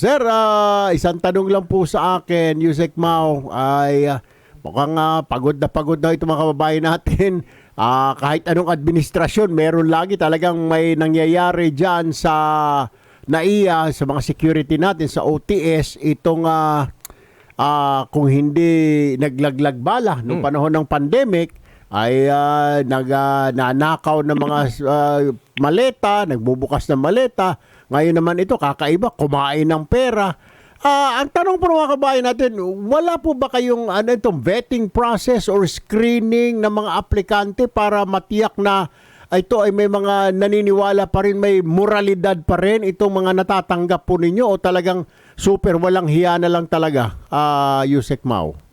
sir, ah, isang tanong lang po sa akin, Yusek Mau, ay ah, mukhang ah, pagod na pagod na ito mga kababayan natin. Ah, kahit anong administrasyon, meron lagi talagang may nangyayari dyan sa NAIA, sa mga security natin, sa OTS, itong ah, ah, kung hindi naglaglag bala noong panahon ng pandemic, ay ah, nag, ah, nanakaw ng mga ah, maleta, nagbubukas ng maleta. Ngayon naman ito, kakaiba, kumain ng pera. Ah, ang tanong po mga kabayan natin, wala po ba kayong ano itong vetting process or screening ng mga aplikante para matiyak na ito ay may mga naniniwala pa rin, may moralidad pa rin itong mga natatanggap po ninyo o talagang super walang hiya na lang talaga, ah Yusek Mau?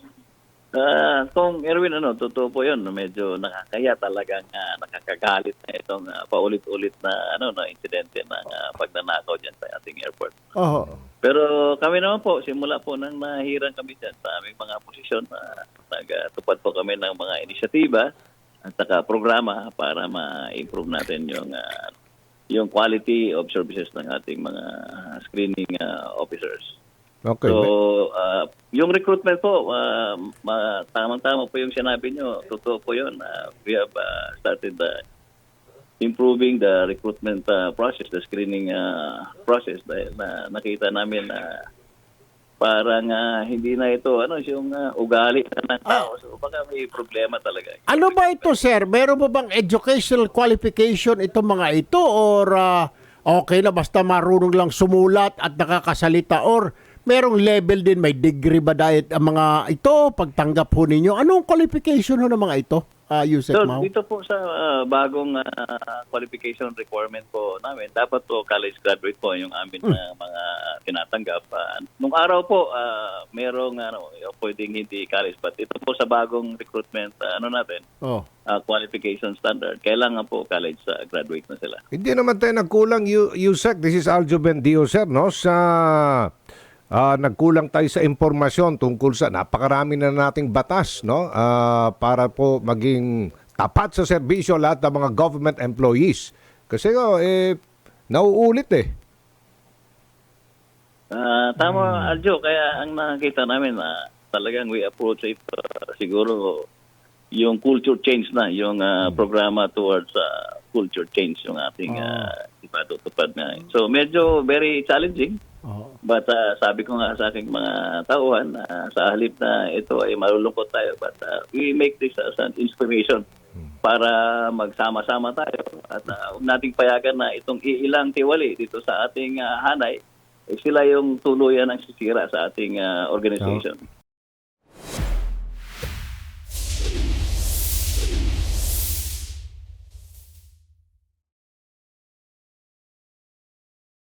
Ah, kung Erwin, ano, totoo po yun. Medyo nakakaya talagang ah, nakakagalit na itong ah, paulit-ulit na ano na insidente ng ah, pagnanakaw dyan sa ating airport. Oh. Pero kami naman po, simula po nang nahirang kami dyan sa aming mga posisyon, na nagtupad po kami ng mga inisyatiba at saka programa para ma-improve natin yung ah, yung quality of services ng ating mga screening ah, officers. Okay. So, ah, yung recruitment po, ah, ma- tamang-tama po yung sinabi nyo. Totoo po yun. Ah, we have ah, started ah, improving the recruitment ah, process, the screening ah, process dahil na nakita namin na parang ah, hindi na ito ano yung ah, ugali na ng tao. So baka may problema talaga. Ano ba ito, sir? Meron ba bang educational qualification itong mga ito or ah, okay na basta marunong lang sumulat at nakakasalita or merong level din, may degree ba dahil ang mga ito, pagtanggap ho ninyo? Anong qualification ho ng mga ito, uh, Yusek So, Mau? dito po sa ah, bagong ah, qualification requirement po namin, dapat po college graduate po yung amin na mga tinatanggap. Ah, nung araw po, ah, merong ano, pwedeng hindi college, but ito po sa bagong recruitment ah, ano natin, Oh. ah, qualification standard, kailangan po college ah, graduate na sila. Hindi naman tayo nagkulang, USEC. This is Aljo Bendio, sir, no? Sa ah, nagkulang tayo sa impormasyon tungkol sa napakarami na nating batas, no? Ah, para po maging tapat sa serbisyo lahat ng mga government employees. Kasi oh, eh, nauulit eh. Ah, tama, Aljo. Kaya ang nakakita namin na talagang we approach it ah, siguro yung culture change na, yung ah, programa towards ah, culture change yung ating uh, ipatutupad na. So medyo very challenging. But ah, sabi ko nga sa aking mga tauhan, ah, sa halip na ito ay malulungkot tayo, but ah, we make this as an inspiration para magsama-sama tayo at uh, nating payagan na itong iilang tiwali dito sa ating ah, hanay, eh, sila yung tuluyan ang sisira sa ating ah, organization.